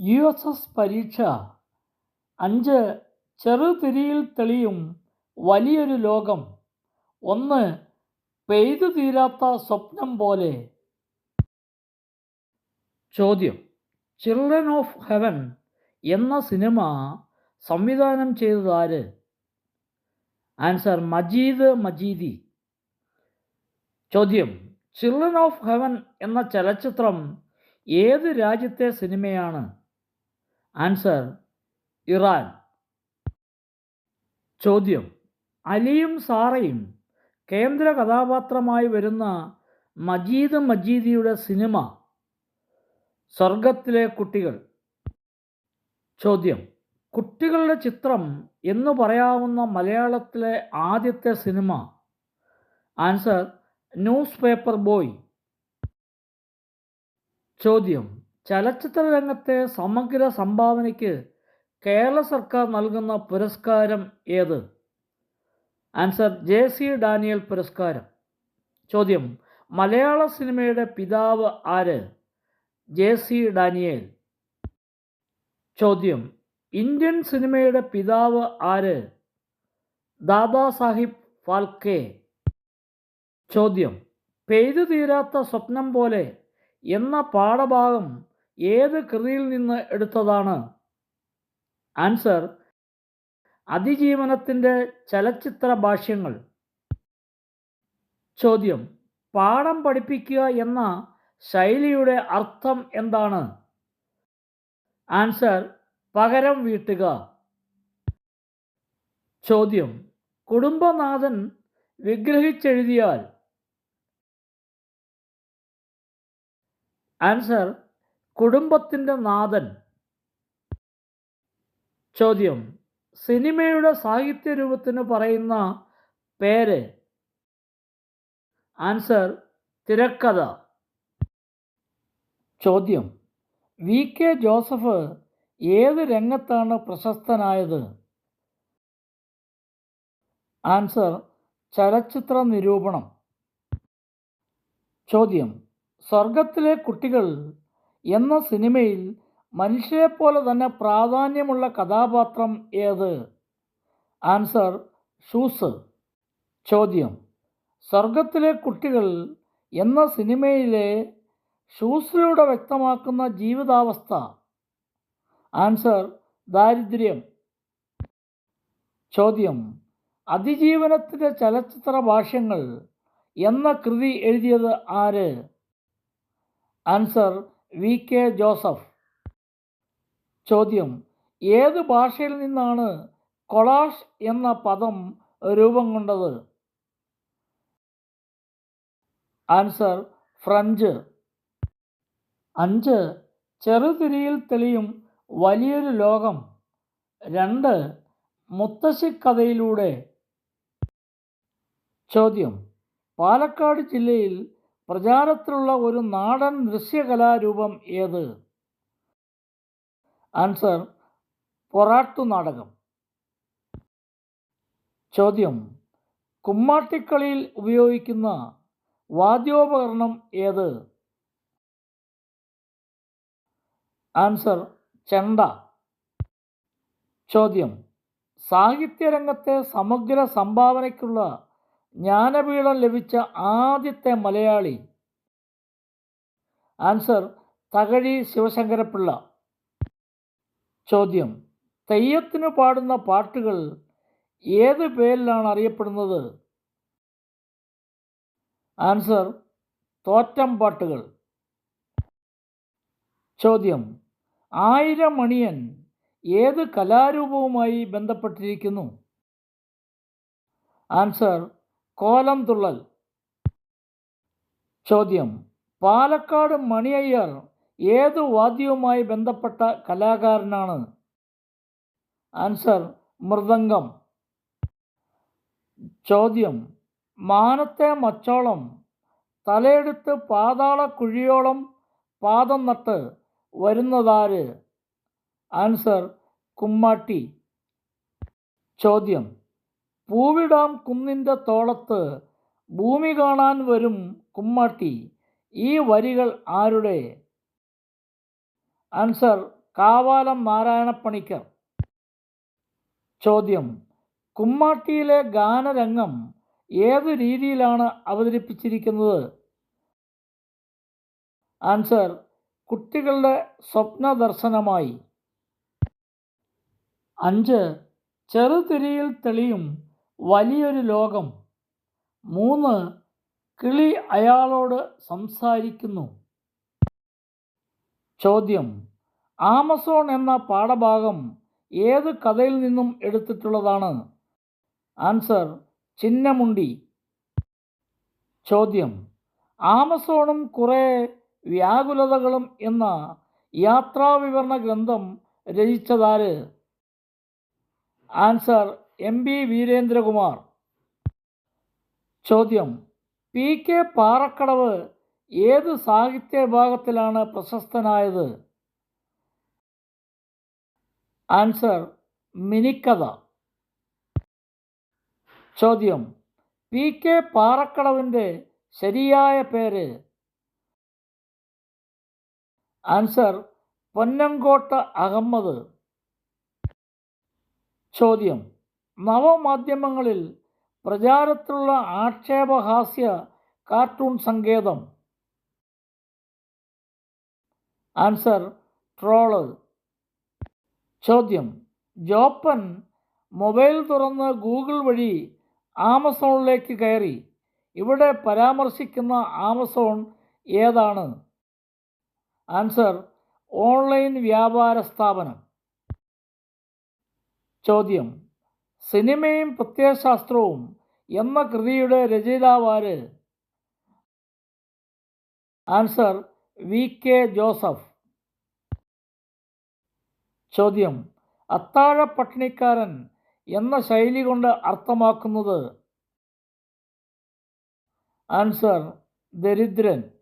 U S S പരീക്ഷ. അഞ്ച് ചെറുതിരിയിൽ തെളിയും വലിയൊരു ലോകം. ഒന്ന് പെയ്തു തീരാത്ത സ്വപ്നം പോലെ. ചോദ്യം ചിൽഡ്രൻ ഓഫ് ഹെവൻ എന്ന സിനിമ സംവിധാനം ചെയ്തതാര് ആൻസർ മജീദ് മജീദി. ചോദ്യം ചിൽഡ്രൻ ഓഫ് ഹെവൻ എന്ന ചലച്ചിത്രം ഏത് രാജ്യത്തെ സിനിമയാണ്? ആൻസർ ഇറാൻ ചോദ്യം അലിയും സാറയും കേന്ദ്ര കഥാപാത്രമായി വരുന്ന മജീദ് മജീദിയുടെ സിനിമ സ്വർഗത്തിലെ കുട്ടികൾ. ചോദ്യം കുട്ടികളുടെ ചിത്രം എന്ന് പറയാവുന്ന മലയാളത്തിലെ ആദ്യത്തെ സിനിമ. ആൻസർ ന്യൂസ് പേപ്പർ ബോയ് ചോദ്യം ചലച്ചിത്ര രംഗത്തെ സമഗ്ര സംഭാവനയ്ക്ക് കേരള സർക്കാർ നൽകുന്ന പുരസ്കാരം ഏത്? ആൻസർ ജെ സി ഡാനിയൽ പുരസ്കാരം. ചോദ്യം മലയാള സിനിമയുടെ പിതാവ് ആര്? J C Daniel. ചോദ്യം ഇന്ത്യൻ സിനിമയുടെ പിതാവ് ആര്? ദാദാ സാഹിബ് ഫാൽക്കെ. ചോദ്യം പെയ്തു തീരാത്ത സ്വപ്നം പോലെ എന്ന പാഠഭാഗം ഏത് കൃതിയിൽ നിന്ന് എടുത്തതാണ്? ആൻസർ അതിജീവനത്തിന്റെ ചലച്ചിത്ര ഭാഷ്യങ്ങൾ. ചോദ്യം പാഠം പഠിപ്പിക്കുക എന്ന ശൈലിയുടെ അർത്ഥം എന്താണ്? ആൻസർ പകരം വീട്ടുക. ചോദ്യം കുടുംബനാഥൻ വിഗ്രഹിച്ചെഴുതിയാൽ. ആൻസർ കുടുംബത്തിന്റെ നാഥൻ. ചോദ്യം. സിനിമയുടെ സാഹിത്യ രൂപത്തിന് പറയുന്ന പേര്? ആൻസർ തിരക്കഥ. ചോദ്യം. വി. കെ. ജോസഫ് ഏത് രംഗത്താണ് പ്രശസ്തനായത്? ആൻസർ ചലച്ചിത്ര നിരൂപണം. ചോദ്യം. സ്വർഗത്തിലെ കുട്ടികൾ എന്ന സിനിമയിൽ മനുഷ്യരെപ്പോലെ തന്നെ പ്രാധാന്യമുള്ള കഥാപാത്രം ഏത്? Answer shoes. ചോദ്യം സ്വർഗത്തിലെ കുട്ടികൾ എന്ന സിനിമയിലെ ഷൂസിലൂടെ വ്യക്തമാക്കുന്ന ജീവിതാവസ്ഥ? ആൻസർ ദാരിദ്ര്യം. ചോദ്യം അതിജീവനത്തിന്റെ ചലച്ചിത്ര ഭാഷ്യങ്ങൾ എന്ന കൃതി എഴുതിയത് ആര്? Answer V K Joseph. ചോദ്യം. ഏത് ഭാഷയിൽ നിന്നാണ് കൊളാഷ് എന്ന പദം രൂപം കൊണ്ടത്? Answer French. അഞ്ച്. ചെറുതിരിയിൽ തെളിയും വലിയൊരു ലോകം. രണ്ട്. മുത്തശ്ശിക്കഥയിലൂടെ. ചോദ്യം. പാലക്കാട് ജില്ലയിൽ പ്രചാരത്തിലുള്ള ഒരു നാടൻ ദൃശ്യകലാരൂപം ഏത്? ആൻസർ പൊറാട്ടു നാടകം. ചോദ്യം കുമ്മാട്ടിക്കളിയിൽ ഉപയോഗിക്കുന്ന വാദ്യോപകരണം ഏത്? ആൻസർ ചെണ്ട. ചോദ്യം സാഹിത്യരംഗത്തെ സമഗ്ര സംഭാവനയ്ക്കുള്ള ജ്ഞാനപീഠം ലഭിച്ച ആദ്യത്തെ മലയാളി. ആൻസർ തകഴി ശിവശങ്കരപ്പിള്ള. ചോദ്യം തെയ്യത്തിന് പാടുന്ന പാട്ടുകൾ ഏത് പേരിലാണ് അറിയപ്പെടുന്നത്? ആൻസർ തോറ്റം പാട്ടുകൾ. ചോദ്യം ആയിരം മണിയൻ ഏത് കലാരൂപവുമായി ബന്ധപ്പെട്ടിരിക്കുന്നു? ആൻസർ കോലം തുള്ളൽ. ചോദ്യം. പാലക്കാട് മണിയയ്യർ ഏത് വാദ്യവുമായി ബന്ധപ്പെട്ട കലാകാരനാണ്? ആൻസർ മൃദംഗം. ചോദ്യം. മാനത്തെ മച്ചോളം തലയെടുത്ത് പാതാള കുഴിയോളം പാദം നട്ട് വരുന്നതാര്? ആൻസർ കുമ്മാട്ടി. ചോദ്യം. പൂവിടാം കുന്നിന്റെ തോളത്ത് ഭൂമി കാണാൻ വരും കുമ്മാട്ടി. ഈ വരികൾ ആരുടെ? ആൻസർ കാവാലം നാരായണപ്പണിക്കർ. ചോദ്യം കുമ്മാട്ടിയിലെ ഗാനരംഗം ഏതു രീതിയിലാണ് അവതരിപ്പിച്ചിരിക്കുന്നത്? ആൻസർ കുട്ടികളുടെ സ്വപ്ന ദർശനമായി അഞ്ച് ചെറുതിരിയിൽ തെളിയും വലിയൊരു ലോകം. മൂന്ന് കിളി അയാളോട് സംസാരിക്കുന്നു. ചോദ്യം ആമസോൺ എന്ന പാഠഭാഗം ഏത് കഥയിൽ നിന്നും എടുത്തിട്ടുള്ളതാണ്? ആൻസർ ചിന്നമുണ്ടി. ചോദ്യം ആമസോണും കുറേ വ്യാകുലതകളും എന്ന യാത്രാവിവരണ ഗ്രന്ഥം രചിച്ചതാര്? Answer M B Veerendrakumar. ചോദ്യം. പി കെ പാറക്കടവ് ഏത് സാഹിത്യ വിഭാഗത്തിലാണ് പ്രശസ്തനായത്? ആൻസർ മിനിക്കഥ. ചോദ്യം. പി കെ പാറക്കടവിന്റെ ശരിയായ പേര്? ആൻസർ പൊന്നങ്കോട്ട അഹമ്മദ്. ചോദ്യം. നവമാധ്യമങ്ങളിൽ പ്രചാരത്തിലുള്ള ആക്ഷേപഹാസ്യ കാർട്ടൂൺ സങ്കേതം. Answer troll. ചോദ്യം ജോപ്പൻ മൊബൈൽ തുറന്ന് ഗൂഗിൾ വഴി ആമസോണിലേക്ക് കയറി. ഇവിടെ പരാമർശിക്കുന്ന ആമസോൺ ഏതാണ്? ആൻസർ ഓൺലൈൻ വ്യാപാര സ്ഥാപനം. ചോദ്യം സിനിമയും പ്രത്യയശാസ്ത്രവും എന്ന കൃതിയുടെ രചയിതാവാര് ആൻസർ വി കെ ജോസഫ്. ചോദ്യം. അത്താഴ പട്ടിണിക്കാരൻ എന്ന ശൈലി കൊണ്ട് അർത്ഥമാക്കുന്നത് ആൻസർ ദരിദ്രൻ.